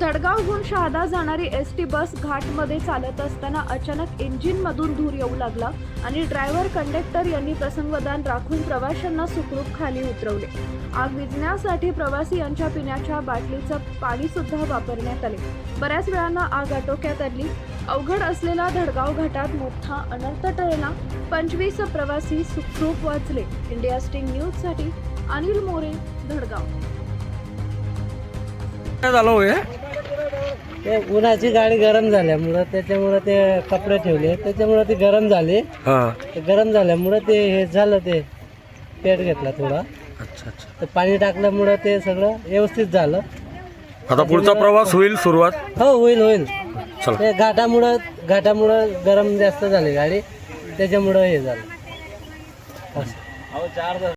धडगावहून शहादा जाणारी S T bus घाटमध्ये चालत असताना अचानक इंजिनमधून धूर येऊ लागला आणि ड्रायव्हर कंडक्टर यांनी प्रसंगदान राखून प्रवाशांना सुखरूप खाली उतरवले. आग विझण्यासाठी प्रवासी यांच्या पिण्याच्या बाटलीचं पाणी सुद्धा वापरण्यात आले. बऱ्याच वेळानं आग आटोक्यात आली अवघड असलेला धडगाव घाटात मोठा अनर्थ टळला. पंचवीस प्रवासी सुखरूप वाचले. इंडिया स्टिंग न्यूजसाठी अनिल मोरे धडगाव. झालं हो ते उन्हाची गाडी गरम झाल्यामुळं त्याच्यामुळं ते कपडे ठेवले. त्याच्यामुळं ते गरम झाले. हा. ते गरम झाल्यामुळं ते हे झालं ते पेट घेतला थोडा. अच्छा अच्छा. तर पाणी टाकल्यामुळं ते सगळं व्यवस्थित झालं. आता पुढचा प्रवास होईल सुरुवात? हो होईल होईल. चला. ते घाटामुळं घाटामुळं गरम जास्त झाली गाडी. त्याच्यामुळं हे झालं. असं.